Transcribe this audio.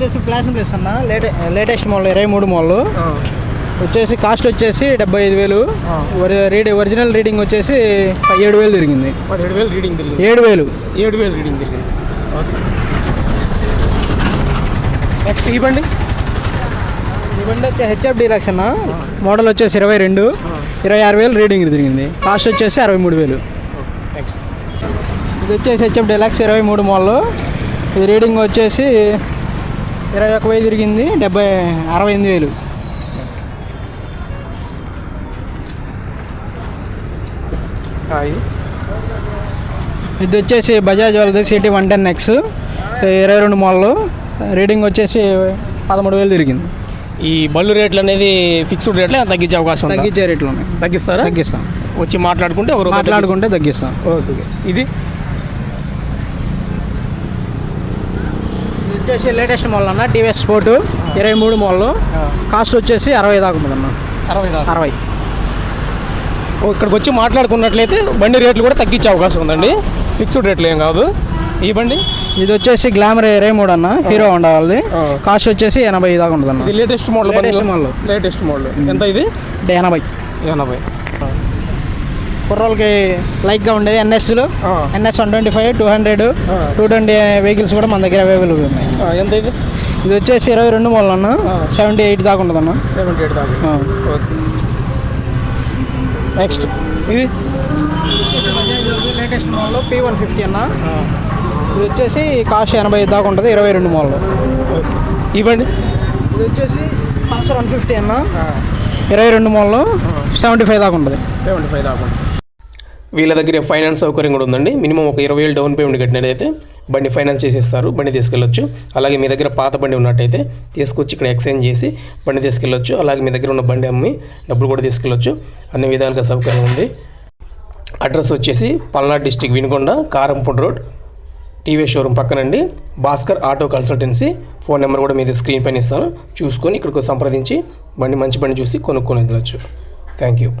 వచ్చేసి plastic place అన్న లేటే latest model ఇరవై మూడు మోడల్. వచ్చేసి కాస్ట్ వచ్చేసి డెబ్బై ఐదు వేలు రీడి ఒరిజినల్ రీడింగ్ వచ్చేసి ఏడు వేలు తిరిగింది. ఏడు వేలు రీడింగ్ తిరిగింది. ఏడు వేలు. ఏడు వేలు రీడింగ్ తిరిగింది. నెక్స్ట్ ఈ బండి? ఈ బండి వచ్చి హెచ్ఎఫ్ డీలక్స్ అన్న. మోడల్ వచ్చేసి ఇరవై రెండు. ఇరవై ఆరు వేలు రీడింగ్ తిరిగింది. కాస్ట్ వచ్చేసి అరవై మూడు వేలు. నెక్స్ట్ ఇది వచ్చేసి హెచ్ఎఫ్ డీలక్స్ ఇరవై మూడు మోడల్. ఇది రీడింగ్ వచ్చేసి ఇరవై ఒక వెయ్యి తిరిగింది డెబ్బై అరవై ఎనిమిది వేలు. ఇది వచ్చేసి బజాజ్ వాళ్ళది సిటీ వన్ టెన్ ఎక్స్ ఇరవై రెండు మోడల్. రీడింగ్ వచ్చేసి పదమూడు వేలు తిరిగింది. ఈ బళ్ళు రేట్లు అనేది ఫిక్స్డ్ రేట్లే తగ్గించే అవకాశం ఉందా? తగ్గించే రేట్లు ఉన్నాయి. తగ్గిస్తారా? తగ్గిస్తాం. వచ్చి మాట్లాడుకుంటే మాట్లాడుకుంటే తగ్గిస్తాం. ఓకే. ఇది వచ్చేసి లేటెస్ట్ మోడల్ అన్న టీవీఎస్ స్పోర్ట్ ఇరవై మూడు మోడల్ కాస్ట్ వచ్చేసి అరవై దాకా అన్న అరవై అరవై. ఇక్కడికి వచ్చి మాట్లాడుకున్నట్లయితే బండి రేట్లు కూడా తగ్గించే అవకాశం ఉందండి. ఫిక్స్డ్ రేట్లు ఏం కాదు. ఈ బండి? ఇది వచ్చేసి గ్లామర్ ఇరవై మూడు అన్న. హీరో హోండా వాళ్ళది. కాస్ట్ వచ్చేసి ఎనభై దాకా ఉంటుంది అన్న latest model Latest model. Latest model ఎంత ఇది? ఎనభై. ఎనభై. కుర్రోళ్ళకి లైక్గా ఉండేది ఎన్ఎస్లో. NS one twenty five two hundred two twenty vehicles కూడా మన దగ్గర అవైలబుల్ ఉన్నాయి. ఎంత ఇది? ఇది వచ్చేసి ఇరవై రెండు మోడల్ అన్న. సెవెంటీ ఎయిట్ దాకా ఉంటుంది అన్న సెవెంటీ ఎయిట్ దాకా. నెక్స్ట్ ఇది? Latest model P one fifty అన్న. ఇది వచ్చేసి కాస్ట్ ఎనభై ఐదు దాకా ఉంటుంది ఇరవై రెండు మోడల్. బండి? ఇది వచ్చేసి పల్సర్ వన్ ఫిఫ్టీ అన్న. ఇరవై రెండు మోడల్ సెవెంటీ ఫైవ్ దాకా ఉంటుంది. సెవెంటీ ఫైవ్ దాకా వీళ్ళ దగ్గర ఫైనాన్స్ సౌకర్యం కూడా ఉందండి. మినిమం ఒక ఇరవై వేలు డౌన్ పేమెంట్ కట్టినట్టయితే బండి ఫైనాన్స్ చేసి ఇస్తారు బండి తీసుకెళ్ళొచ్చు. అలాగే మీ దగ్గర పాత బండి ఉన్నట్టయితే తీసుకొచ్చి ఇక్కడ ఎక్స్చేంజ్ చేసి బండి తీసుకెళ్ళొచ్చు. అలాగే మీ దగ్గర ఉన్న బండి అమ్మి డబ్బులు కూడా తీసుకెళ్ళొచ్చు. అన్ని విధాలుగా సౌకర్యం ఉంది. అడ్రస్ వచ్చేసి Palnadu district Vinukonda Karampudi road TV showroom పక్కనండి. Bhaskar auto consultancy phone number కూడా మీద స్క్రీన్ పైన ఇస్తాను చూసుకొని ఇక్కడికి సంప్రదించి బండి మంచి బండి చూసి కొనుక్కొని వెళ్ళచ్చు. Thank you.